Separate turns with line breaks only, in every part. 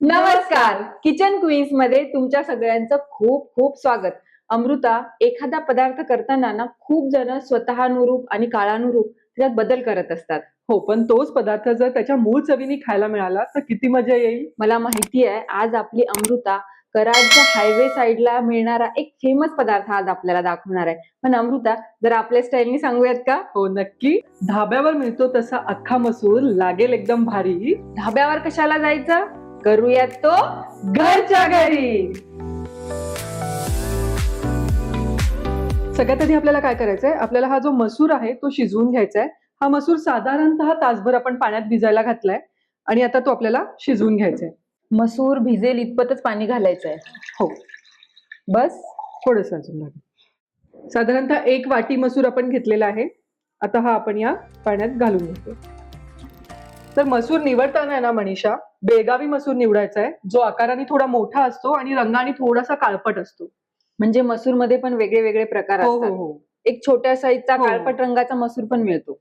नमस्कार. किचन क्वीजमध्ये तुमच्या सगळ्यांचं खूप खूप स्वागत. अमृता एखादा पदार्थ करताना ना खूप जण स्वतःनुरूप आणि काळानुरूप त्याच्यात बदल करत असतात.
हो पण तोच पदार्थ जर त्याच्या मूळ चवीने खायला मिळाला तर किती मजा येईल?
मला माहिती आहे आज आपली अमृता कराडच्या हायवे साईडला मिळणारा एक फेमस पदार्थ आज आपल्याला दाखवणार आहे. पण अमृता जर आपल्या स्टाईलनी सांगूयात का?
हो नक्की. धाब्यावर मिळतो तसा अख्खा मसूर लागेल एकदम भारी.
धाब्यावर कशाला जायचं? करूयात तो घरच्या घरी.
सगळ्यात आधी आपल्याला काय करायचंय? आपल्याला हा जो मसूर आहे तो शिजवून घ्यायचा आहे हा मसूर साधारणतः तासभर आपण पाण्यात भिजायला घातलाय आणि आता तो आपल्याला शिजवून घ्यायचा आहे
मसूर भिजेल इतपतच पाणी घालायचंय.
हो.
बस.
थोडस अजून लागेल. साधारणतः एक वाटी मसूर आपण घेतलेला आहे. आता हा आपण या पाण्यात घालून घेतो तर मसूर निवडताना आहे ना मनीषा बेळगावी मसूर निवडायचा आहे. जो आकाराने थोडा मोठा असतो आणि रंगाने थोडासा काळपट असतो.
म्हणजे मसूरमध्ये पण वेगळे वेगळे प्रकार
हो हो हो.
एक छोट्या साईजचा
हो.
काळपट रंगाचा मसूर पण मिळतो.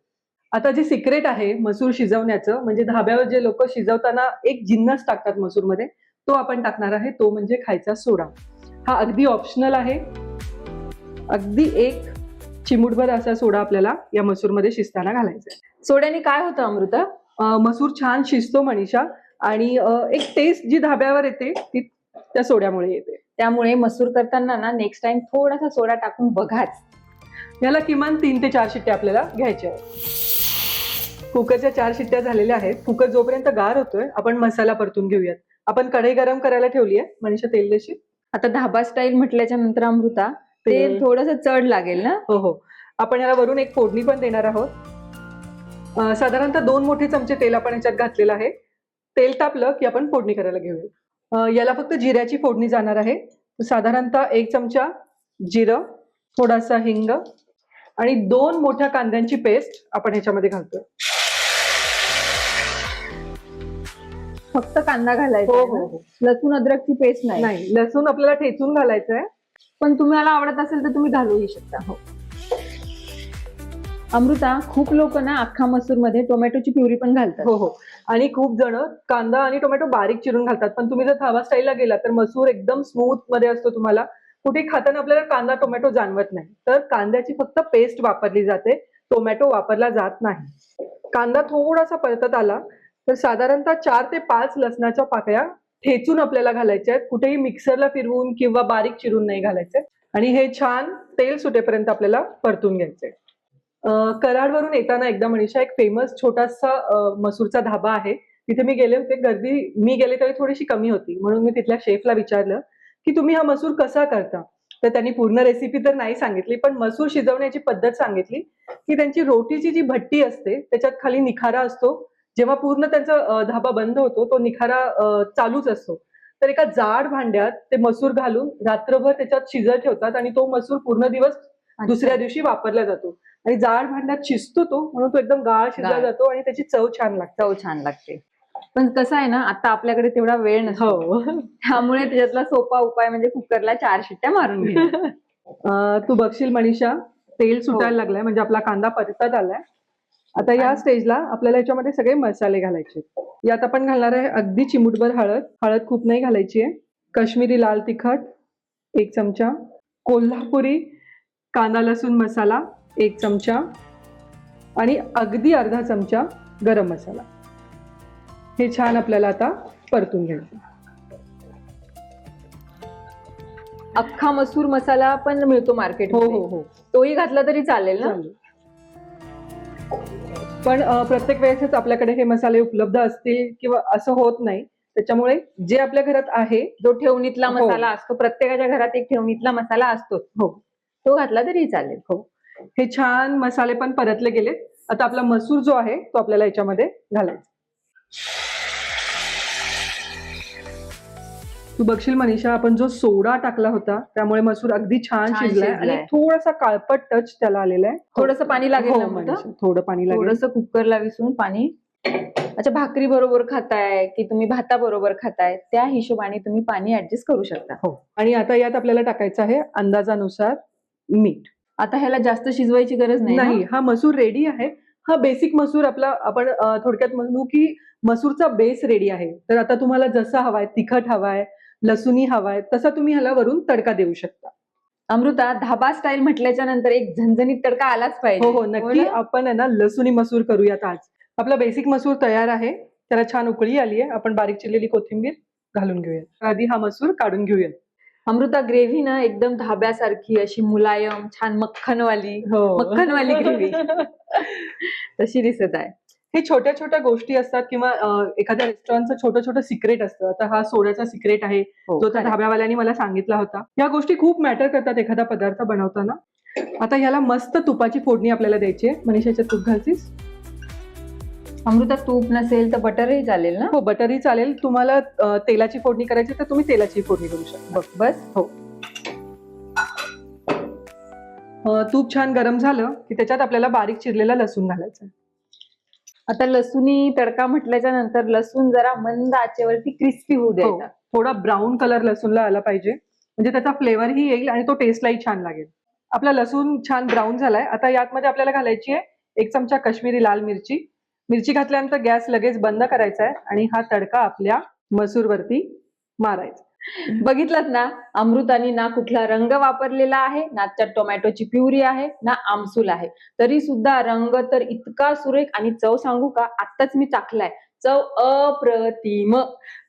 आता जे सिक्रेट आहे मसूर शिजवण्याचं म्हणजे धाब्यावर जे लोक शिजवताना एक जिन्नस टाकतात मसूरमध्ये तो आपण टाकणार आहे. तो म्हणजे खायचा सोडा. हा अगदी ऑप्शनल आहे. अगदी एक चिमूटभर असा सोडा आपल्याला या मसूरमध्ये शिजताना घालायचा आहे.
सोड्याने काय होतं अमृता?
मसूर छान शिजतो मनीषा आणि एक टेस्ट जी धाब्यावर येते ती त्या सोड्यामुळे येते.
त्यामुळे मसूर करताना ना नेक्स्ट टाइम थोडासा सोडा टाकून बघाच.
याला किमान तीन ते चार शिट्ट्या आपल्याला घ्यायच्या आहेत. कुकरच्या चार शिट्ट्या झालेल्या आहेत. कुकर जोपर्यंत गार होतोय आपण मसाला परतून घेऊयात. आपण कढई गरम करायला ठेवली आहे मनीषा तेल देशी
आता धाबा स्टाईल म्हटल्याच्या नंतर अमृता तेल. थोडस चढ लागेल ना?
हो हो. आपण याला वरून एक फोडणी पण देणार आहोत. साधारणतः दोन मोठे चमचे तेल आपण याच्यात घातलेलं आहे. तेल तापलं की आपण फोडणी करायला घेऊया. याला फक्त जिऱ्याची फोडणी जाणार आहे. साधारणतः एक चमचा जिरं थोडासा हिंग आणि दोन मोठ्या कांद्यांची पेस्ट आपण ह्याच्यामध्ये घालतोय.
फक्त कांदा घालायचा
हो हो? हो.
लसूण अद्रकची पेस्ट नाही.
नाही लसूण आपल्याला ठेचून घालायचं आहे
पण तुम्हाला आवडत असेल तर तुम्ही घालूही शकता. हो. अमृता खूप लोक ना अख्खा मसूरमध्ये टोमॅटोची प्युरी पण घालतात.
हो हो. आणि खूप जण कांदा आणि टोमॅटो बारीक चिरून घालतात. पण तुम्ही जर थावा स्टाईलला गेला तर मसूर एकदम स्मूथमध्ये असतो तुम्हाला. कुठे खाताना आपल्याला कांदा टोमॅटो जाणवत नाही. तर कांद्याची फक्त पेस्ट वापरली जाते. टोमॅटो वापरला जात नाही. कांदा थोडासा परतत आला तर साधारणतः चार ते पाच लसणाच्या पाकळ्या ठेचून आपल्याला घालायच्या आहेत. कुठेही मिक्सरला फिरवून किंवा बारीक चिरून नाही घालायचे. आणि हे छान तेल सुटेपर्यंत आपल्याला परतून घ्यायचे कराडवरून येताना एकदा मनीषा एक फेमस छोटासा मसूरचा धाबा आहे. तिथे मी गेले होते. गर्दी मी गेले तरी थोडीशी कमी होती. म्हणून मी तिथल्या शेफला विचारलं की तुम्ही हा मसूर कसा करता? तर त्यांनी पूर्ण रेसिपी तर नाही सांगितली पण मसूर शिजवण्याची पद्धत सांगितली की त्यांची रोटीची जी भट्टी असते त्याच्यात खाली निखारा असतो. जेव्हा पूर्ण त्यांचा धाबा बंद होतो तो निखारा चालूच असतो. तर एका जाड भांड्यात ते मसूर घालून रात्रभर त्याच्यात शिजत ठेवतात आणि तो मसूर पूर्ण दिवस दुसऱ्या दिवशी वापरला जातो. आणि जाड भांड्यात शिजतो तो म्हणून तो एकदम गाळ शिजला. जातो आणि त्याची चव छान लागते.
चव छान लागते. पण कसं आहे ना आता आपल्याकडे तेवढा वेळ नसतो.
हो.
त्यामुळे त्याच्यातला सोपा उपाय म्हणजे कुकरला चार शिट्ट्या मारून
अं, तू बघशील मनीषा तेल सुटायला लागलाय म्हणजे आपला कांदा परतत आलाय. आता या स्टेजला आपल्याला याच्यामध्ये सगळे मसाले घालायचे यात आपण घालणार आहे अगदी चिमूटभर हळद. हळद खूप नाही घालायची आहे. काश्मीरी लाल तिखट एक चमचा. कोल्हापुरी कांदा लसूण मसाला एक चमचा आणि अगदी अर्धा चमचा गरम मसाला. हे छान आपल्याला आता परतून घ्यायचं
अख्खा मसूर मसाला पण मिळतो मार्केट
हो हो हो.
तोही घातला तरी चालेल ना.
पण प्रत्येक वेळेसच आपल्याकडे हे मसाले उपलब्ध असतील किंवा असं होत नाही त्याच्यामुळे जे आपल्या घरात आहे
जो ठेवणीतला
हो.
मसाला असतो प्रत्येकाच्या घरात एक ठेवणीतला मसाला असतो
हो.
तो घातला तरी चालेल
हो. हे छान मसाले पण परतले गेले आता आपला मसूर जो आहे तो आपल्याला याच्यामध्ये घालायचा. तू बघशील मनीषा आपण जो सोडा टाकला होता त्यामुळे मसूर अगदी छान शिजलाय आणि. थोडासा काळपट टच त्याला आलेला आहे.
थोडस पाणी लागेल
हो, थोडं पाणी लागेल.
थोडस कुकरला विसरून पाणी. अच्छा भाकरी बरोबर खाताय की तुम्ही भाता बरोबर खाताय त्या हिशोबाने तुम्ही पाणी ऍडजस्ट करू शकता.
हो. आणि आता यात आपल्याला टाकायचं आहे अंदाजानुसार मीठ.
आता ह्याला जास्त शिजवायची गरज नाही
हा मसूर रेडी आहे. हा बेसिक मसूर आपला आपण थोडक्यात म्हणू की मसूरचा बेस रेडी आहे. तर आता तुम्हाला जसा हवाय तिखट हवाय लसुनी हवाय तसा तुम्ही ह्याला वरून तडका देऊ शकता.
अमृता धाबा स्टाईल म्हटल्याच्या नंतर एक झणझणीत तडका आलाच पाहिजे.
हो हो नक्की
ना?
आपण ना लसुनी मसूर करूयात आज. आपला बेसिक मसूर तयार आहे. त्याला छान उकळी आली आहे आपण बारीक चिरलेली कोथिंबीर घालून घेऊयात. आधी हा मसूर काढून घेऊयात.
अमृता ग्रेव्ही ना एकदम धाब्यासारखी अशी मुलायम छान मक्खनवाली
हो.
मक्खनवाली gravy. तशी दिसत आहे.
हे छोट्या छोट्या गोष्टी असतात किंवा एखाद्या रेस्टॉरंटचं छोटं छोटं सिक्रेट असतं. आता हा सोड्याचा सिक्रेट आहे
हो,
जो त्या. धाब्यावाल्याने मला सांगितला होता. या गोष्टी खूप मॅटर करतात एखादा पदार्थ बनवताना. आता ह्याला मस्त तुपाची फोडणी आपल्याला द्यायची आहे. मनीषाच्या तूप घालतीस?
अमृता तूप नसेल तर बटरही चालेल ना?
हो बटरही चालेल. तुम्हाला अ, तेलाची फोडणी करायची तर तुम्ही तेलाची फोडणी करू शकता.
बस बस.
हो. अ, तूप छान गरम झालं की त्याच्यात आपल्याला बारीक चिरलेला लसूण घालायचा
आता लसुनी तडका म्हटल्याच्या नंतर लसूण जरा मंद आचेवरती क्रिस्पी होऊ
हो.
द्यायचा.
थोडा ब्राऊन कलर लसूणला आला पाहिजे. म्हणजे त्याचा फ्लेवरही येईल आणि तो टेस्टलाही छान लागेल. आपला लसूण छान ब्राऊन झालाय. आता यातमध्ये आपल्याला घालायची आहे एक चमचा काश्मीरी लाल मिरची. मिरची घातल्यानंतर गॅस लगेच बंद करायचा आहे आणि हा तडका आपल्या मसूरवरती मारायचा.
बघितलं ना अमृतानी ना कुठला रंग वापरलेला आहे ना त्यात टोमॅटोची प्युरी आहे ना आमसूल आहे. तरी सुद्धा रंग तर इतका सुरेख आणि चव सांगू का आत्ताच मी चाखलाय चव अप्रतिम.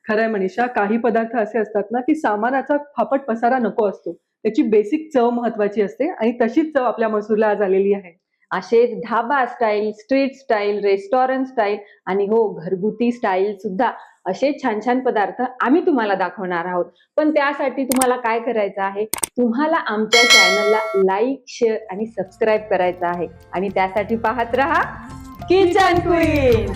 खरंय मनीषा काही पदार्थ असे असतात ना की सामानाचा फापट पसारा नको असतो. त्याची बेसिक चव महत्वाची असते आणि तशीच चव आपल्या मसूरला आज आलेली आहे.
असेच dhaba style street style restaurant style आणि हो घरगुती स्टाईल सुद्धा असे छान छान पदार्थ आम्ही तुम्हाला दाखवणार आहोत. पण त्यासाठी तुम्हाला काय करायचं आहे? तुम्हाला आमच्या चॅनलला लाईक शेअर आणि सबस्क्राईब करायचं आहे. आणि त्यासाठी पाहत राहा किचन क्वीन